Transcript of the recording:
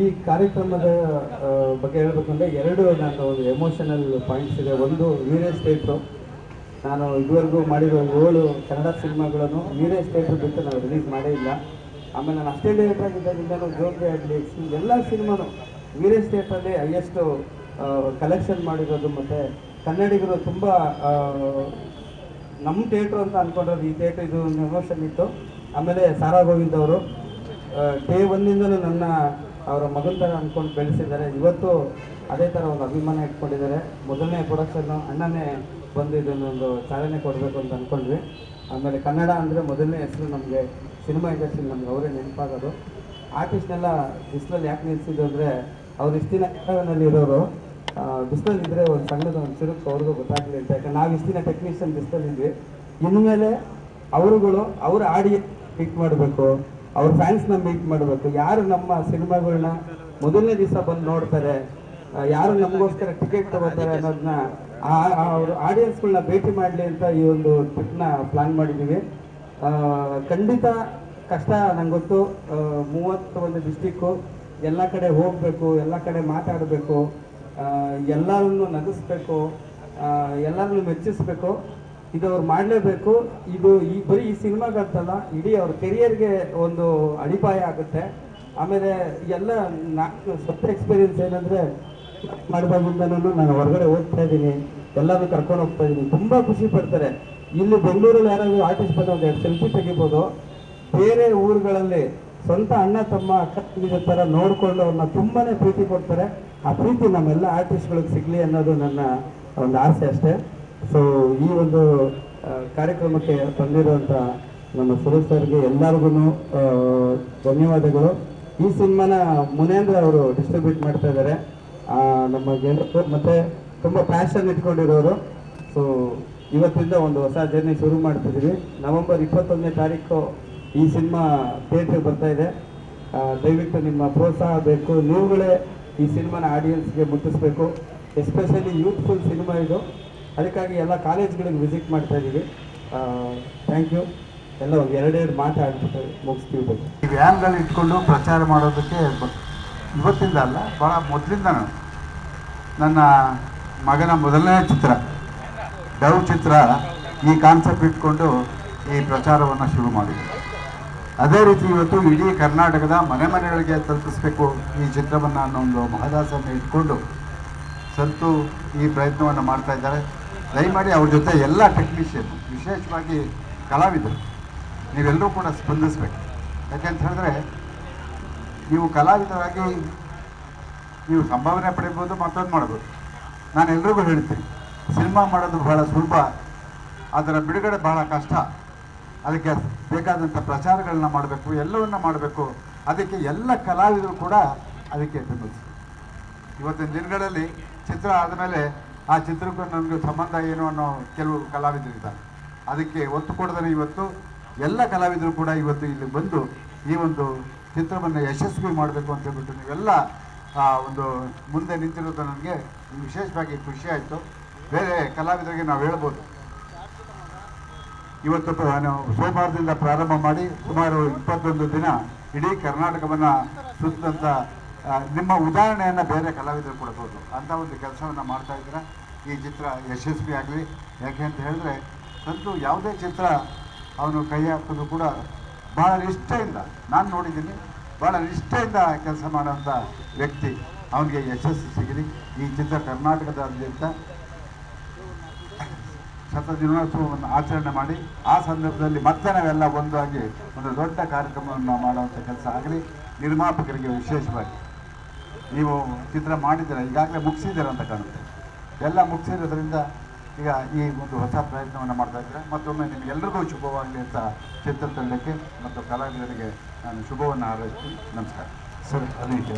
ಈ ಕಾರ್ಯಕ್ರಮದ ಬಗ್ಗೆ ಹೇಳಬೇಕು ಅಂದರೆ ಎರಡು ನಾನು ಒಂದು ಎಮೋಷನಲ್ ಪಾಯಿಂಟ್ಸ್ ಇದೆ. ಒಂದು ವೀರೇಶ್ ಸ್ಟೇಟು ನಾನು ಇದುವರೆಗೂ ಮಾಡಿರೋ ಏಳು ಕನ್ನಡ ಸಿನಿಮಾಗಳನ್ನು ವೀರೇಶ್ ಸ್ಟೇಟು ಬಿಟ್ಟು ನಾನು ರಿಲೀಸ್ ಮಾಡೇ ಇಲ್ಲ. ಆಮೇಲೆ ನಾನು ಅಷ್ಟೇ ಡೈರೆಕ್ಟರ್ ಆಗಿದ್ದಾಗಿಂದನೂ ಜೋಗಿ ಆಗಲಿ ಎಲ್ಲ ಸಿನಿಮಾನು ವೀರೇಶ್ ಸ್ಟೇಟಲ್ಲಿ ಹೈಯೆಸ್ಟು ಕಲೆಕ್ಷನ್ ಮಾಡಿರೋದು. ಮತ್ತು ಕನ್ನಡಿಗರು ತುಂಬ ನಮ್ಮ ಥಿಯೇಟ್ರು ಅಂತ ಅಂದ್ಕೊಂಡ್ರೆ ಈ ಥಿಯೇಟ್ರ್ ಇದು ಒಂದು ಎಮೋಷನ್ ಇತ್ತು. ಆಮೇಲೆ ಸಾರಾ ಗೋವಿಂದ್ ಅವರು ಡೇ ಒಂದಿಂದಲೂ ನನ್ನ ಅವರ ಮಗನ ಥರ ಅಂದ್ಕೊಂಡು ಬೆಳೆಸಿದ್ದಾರೆ. ಇವತ್ತು ಅದೇ ಥರ ಒಂದು ಅಭಿಮಾನ ಇಟ್ಕೊಂಡಿದ್ದಾರೆ. ಮೊದಲನೇ ಪ್ರೊಡಕ್ಷನ್ನು ಅಣ್ಣನೇ ಬಂದು ಇದನ್ನೊಂದು ಚಾಲನೆ ಕೊಡಬೇಕು ಅಂತ ಅಂದ್ಕೊಂಡ್ವಿ ಆಮೇಲೆ ಕನ್ನಡ ಅಂದರೆ ಮೊದಲನೇ ಹೆಸರು ನಮಗೆ ಸಿನಿಮಾ ಇಂಡಸ್ಟ್ರಿ ನಮ್ಗೆ ಅವರೇ ನೆನಪಾಗೋದು. ಆರ್ಟಿಸ್ಟ್ನೆಲ್ಲ ಬಿಸಿಲಲ್ಲಿ ಯಾಕೆ ನಿಲ್ಲಿಸಿದ್ದು ಅಂದರೆ ಅವ್ರು ಇಷ್ಟು ದಿನ ಇರೋರು ಬಿಸಿಲಲ್ಲಿ ಇದ್ದರೆ ಒಂದು ಸಣ್ಣದ ಒಂದು ಚಿರುಕು ಅವ್ರಿಗೂ ಗೊತ್ತಾಗಲಿ ಅಂತ. ಯಾಕಂದ್ರೆ ನಾವು ಇಷ್ಟು ದಿನ ಟೆಕ್ನಿಷಿಯನ್ ಬಿಸಿಲಲ್ಲಿದ್ವಿ ಇನ್ಮೇಲೆ ಅವರುಗಳು ಅವರ ಆಡಿ ಹಿಟ್ ಮಾಡಬೇಕು. ಅವ್ರ ಫ್ಯಾನ್ಸ್ನ ಮೀಟ್ ಮಾಡಬೇಕು. ಯಾರು ನಮ್ಮ ಸಿನಿಮಾಗಳನ್ನ ಮೊದಲನೇ ದಿವಸ ಬಂದು ನೋಡ್ತಾರೆ ಯಾರು ನಮಗೋಸ್ಕರ ಟಿಕೆಟ್ ತಗೋತಾರೆ ಅನ್ನೋದನ್ನ ಅವ್ರ ಆಡಿಯನ್ಸ್ಗಳನ್ನ ಭೇಟಿ ಮಾಡಲಿ ಅಂತ ಈ ಒಂದು ಟ್ರಿಪ್ನ ಪ್ಲಾನ್ ಮಾಡಿದ್ದೀವಿ ಖಂಡಿತ ಕಷ್ಟ ನಂಗೆ ಗೊತ್ತು. ಮೂವತ್ತ ಮೂವತ್ತು ಒಂದು ಡಿಸ್ಟಿಕ್ಕು ಎಲ್ಲ ಕಡೆ ಹೋಗಬೇಕು, ಎಲ್ಲ ಕಡೆ ಮಾತಾಡಬೇಕು ಎಲ್ಲರನ್ನು ನಗಿಸ್ಬೇಕು ಎಲ್ಲರನ್ನು ಮೆಚ್ಚಿಸ್ಬೇಕು. ಇದು ಅವ್ರು ಮಾಡಲೇಬೇಕು. ಇದು ಈ ಬರೀ ಈ ಸಿನಿಮಾಗಂತಲ್ಲ ಇಡೀ ಅವ್ರ ಕೆರಿಯರ್ಗೆ ಒಂದು ಅಡಿಪಾಯ ಆಗುತ್ತೆ. ಆಮೇಲೆ ಎಲ್ಲ ನಾಲ್ಕು ಸೊತ್ತ ಎಕ್ಸ್ಪೀರಿಯನ್ಸ್ ಏನಂದರೆ, ಮಾಡಿದಾಗಿಂದನೂ ನಾನು ಹೊರಗಡೆ ಹೋಗ್ತಾ ಇದ್ದೀನಿ ಎಲ್ಲರೂ ಕರ್ಕೊಂಡು ಹೋಗ್ತಾ ಇದ್ದೀನಿ. ತುಂಬ ಖುಷಿ ಪಡ್ತಾರೆ. ಇಲ್ಲಿ ಬೆಂಗಳೂರಲ್ಲಿ ಯಾರಾದರೂ ಆರ್ಟಿಸ್ಟ್ ಬಂದ ಒಂದು ಎರಡು ಸೆಲ್ಫಿ ತೆಗಿಬೋದು. ಬೇರೆ ಊರುಗಳಲ್ಲಿ ಸ್ವಂತ ಅಣ್ಣ, ತಮ್ಮ, ಅಕ್ಕ ಥರ ನೋಡಿಕೊಂಡು ಅವ್ರನ್ನ ತುಂಬಾ ಪ್ರೀತಿ ಕೊಡ್ತಾರೆ. ಆ ಪ್ರೀತಿ ನಮ್ಮೆಲ್ಲ ಆರ್ಟಿಸ್ಟ್ಗಳಿಗೆ ಸಿಗಲಿ ಅನ್ನೋದು ನನ್ನ ಒಂದು ಆಸೆ ಅಷ್ಟೇ. ಸೊ ಈ ಒಂದು ಕಾರ್ಯಕ್ರಮಕ್ಕೆ ಬಂದಿರುವಂಥ ನಮ್ಮ ಸುರೇಶ್ ಸರ್ಗೆ ಎಲ್ಲರಿಗೂ ಧನ್ಯವಾದಗಳು. ಈ ಸಿನಿಮಾನ ಮುನೇಂದ್ರ ಅವರು ಡಿಸ್ಟ್ರಿಬ್ಯೂಟ್ ಮಾಡ್ತಾ ಇದ್ದಾರೆ. ನಮ್ಮ ಗೆಳರು ಮತ್ತೆ ತುಂಬ ಪ್ಯಾಷನ್ ಇಟ್ಕೊಂಡಿರೋರು. ಸೊ ಇವತ್ತಿಂದ ಒಂದು ಹೊಸ ಜರ್ನಿ ಶುರು ಮಾಡ್ತಿದ್ದೀವಿ. ನವೆಂಬರ್ ಇಪ್ಪತ್ತೊಂದನೇ ತಾರೀಕು ಈ ಸಿನಿಮಾ ಥಿಯೇಟ್ರಿಗೆ ಬರ್ತಾ ಇದೆ. ದಯವಿಟ್ಟು ನಿಮ್ಮ ಪ್ರೋತ್ಸಾಹ ಬೇಕು. ನೀವುಗಳೇ ಈ ಸಿನಿಮಾನ ಆಡಿಯನ್ಸ್ಗೆ ಮುಟ್ಟಿಸ್ಬೇಕು. ಎಸ್ಪೆಷಲಿ ಯೂತ್ಫುಲ್ ಸಿನಿಮಾ ಇದು. ಅದಕ್ಕಾಗಿ ಎಲ್ಲ ಕಾಲೇಜ್ಗಳಿಗೆ ವಿಸಿಟ್ ಮಾಡ್ತಾ ಇದ್ದೀವಿ. ಥ್ಯಾಂಕ್ ಯು ಎಲ್ಲ ಎರಡೆರಡು ಮಾತಾಡ್ಬಿಟ್ಟು ಮುಗಿಸ್ತೀವಿ ಬಗ್ಗೆ ಈ ವ್ಯಾನ್ಗಳು ಇಟ್ಕೊಂಡು ಪ್ರಚಾರ ಮಾಡೋದಕ್ಕೆ ಇವತ್ತಿಂದ ಅಲ್ಲ ಭಾಳ ಮೊದಲಿಂದನೂ ನನ್ನ ಮಗನ ಮೊದಲನೇ ಚಿತ್ರ, ಡವ್ ಚಿತ್ರ, ಈ ಕಾನ್ಸೆಪ್ಟ್ ಇಟ್ಕೊಂಡು ಈ ಪ್ರಚಾರವನ್ನು ಶುರು ಮಾಡಿದೆ ಅದೇ ರೀತಿ ಇವತ್ತು ಇಡೀ ಕರ್ನಾಟಕದ ಮನೆ ಮನೆಗಳಿಗೆ ತಲುಪಿಸಬೇಕು ಈ ಚಿತ್ರವನ್ನು ಅನ್ನೋ ಒಂದು ಮಹದಾಸನ್ನು ಇಟ್ಕೊಂಡು ಸಂತು ಈ ಪ್ರಯತ್ನವನ್ನು ಮಾಡ್ತಾ ಇದ್ದಾರೆ. ದಯಮಾಡಿ ಅವ್ರ ಜೊತೆ ಎಲ್ಲ ಟೆಕ್ನಿಷಿಯನ್ ವಿಶೇಷವಾಗಿ ಕಲಾವಿದರು ನೀವೆಲ್ಲರೂ ಕೂಡ ಸ್ಪಂದಿಸ್ಬೇಕು. ಯಾಕೆಂತ ಹೇಳಿದ್ರೆ ನೀವು ಕಲಾವಿದರಾಗಿ ನೀವು ಸಂಭಾವನೆ ಪಡಿಬೋದು ಮತ್ತೊಂದು ಮಾಡ್ಬೋದು. ನಾನು ಎಲ್ರಿಗೂ ಹೇಳ್ತೀನಿ ಸಿನಿಮಾ ಮಾಡೋದು ಬಹಳ ಸುಲಭ ಅದರ ಬಿಡುಗಡೆ ಬಹಳ ಕಷ್ಟ. ಅದಕ್ಕೆ ಬೇಕಾದಂಥ ಪ್ರಚಾರಗಳನ್ನ ಮಾಡಬೇಕು ಎಲ್ಲವನ್ನ ಮಾಡಬೇಕು. ಅದಕ್ಕೆ ಎಲ್ಲ ಕಲಾವಿದರು ಕೂಡ ಅದಕ್ಕೆ ಬೆಂಬಲಿಸಿ ಇವತ್ತಿನ ದಿನಗಳಲ್ಲಿ ಚಿತ್ರ ಆದಮೇಲೆ ಆ ಚಿತ್ರಕ್ಕೂ ನನಗೆ ಸಂಬಂಧ ಏನು ಅನ್ನೋ ಕೆಲವು ಕಲಾವಿದರಿದ್ದಾರೆ ಅದಕ್ಕೆ ಒತ್ತು ಕೊಡದೇ ಇವತ್ತು ಎಲ್ಲ ಕಲಾವಿದರು ಕೂಡ ಇವತ್ತು ಇಲ್ಲಿ ಬಂದು ಈ ಒಂದು ಚಿತ್ರವನ್ನು ಯಶಸ್ವಿ ಮಾಡಬೇಕು ಅಂತ ಹೇಳ್ಬಿಟ್ಟು ನೀವೆಲ್ಲ ಒಂದು ಮುಂದೆ ನಿಂತಿರೋದು ನನಗೆ ವಿಶೇಷವಾಗಿ ಖುಷಿ ಆಯಿತು. ಬೇರೆ ಕಲಾವಿದರಿಗೆ ನಾವು ಹೇಳ್ಬೋದು. ಇವತ್ತು ನಾವು ಸೋಮವಾರದಿಂದ ಪ್ರಾರಂಭ ಮಾಡಿ ಸುಮಾರು ಇಪ್ಪತ್ತೊಂದು ದಿನ ಇಡೀ ಕರ್ನಾಟಕವನ್ನು ಸುತ್ತಂತ ನಿಮ್ಮ ಉದಾಹರಣೆಯನ್ನು ಬೇರೆ ಕಲಾವಿದರು ಕೊಡ್ಬೋದು ಅಂತ ಒಂದು ಕೆಲಸವನ್ನು ಮಾಡ್ತಾ ಇದ್ದೀರಾ? ಈ ಚಿತ್ರ ಯಶಸ್ವಿ ಆಗಲಿ. ಯಾಕೆ ಅಂತ ಹೇಳಿದ್ರೆ, ಸಂತು ಯಾವುದೇ ಚಿತ್ರ ಅವನು ಕೈ ಹಾಕೋದು ಕೂಡ ಭಾಳ ನಿಷ್ಠೆಯಿಂದ, ನಾನು ನೋಡಿದ್ದೀನಿ ಭಾಳ ನಿಷ್ಠೆಯಿಂದ ಕೆಲಸ ಮಾಡೋಂಥ ವ್ಯಕ್ತಿ ಅವನಿಗೆ ಯಶಸ್ಸು ಸಿಗಲಿ. ಈ ಚಿತ್ರ ಕರ್ನಾಟಕದಾದ್ಯಂತ ಶತ ದಿನೋತ್ಸವವನ್ನು ಆಚರಣೆ ಮಾಡಿ, ಆ ಸಂದರ್ಭದಲ್ಲಿ ಮತ್ತೆ ನಾವೆಲ್ಲ ಒಂದಾಗಿ ಒಂದು ದೊಡ್ಡ ಕಾರ್ಯಕ್ರಮವನ್ನು ಮಾಡುವಂಥ ಕೆಲಸ ಆಗಲಿ. ನಿರ್ಮಾಪಕರಿಗೆ ವಿಶೇಷವಾಗಿ. ನೀವು ಚಿತ್ರ ಮಾಡಿದ್ದೀರ, ಈಗಾಗಲೇ ಮುಗಿಸಿದ್ದೀರ ಅಂತ ಕಾಣುತ್ತೆ. ಎಲ್ಲ ಮುಗಿಸಿರೋದ್ರಿಂದ ಈಗ ಈ ಒಂದು ಹೊಸ ಪ್ರಯತ್ನವನ್ನು ಮಾಡ್ತಾ ಇದ್ದೀರಾ? ಮತ್ತೊಮ್ಮೆ ನಿಮಗೆಲ್ಲರಿಗೂ ಶುಭವಾಗಲಿ ಅಂತ ಚಿತ್ರತಂಡಕ್ಕೆ ಮತ್ತು ಕಲಾವಿದರಿಗೆ ನಾನು ಶುಭವನ್ನು ಹಾರೈಸ್ತೀನಿ. ನಮಸ್ಕಾರ. ಸರ್, ಅದು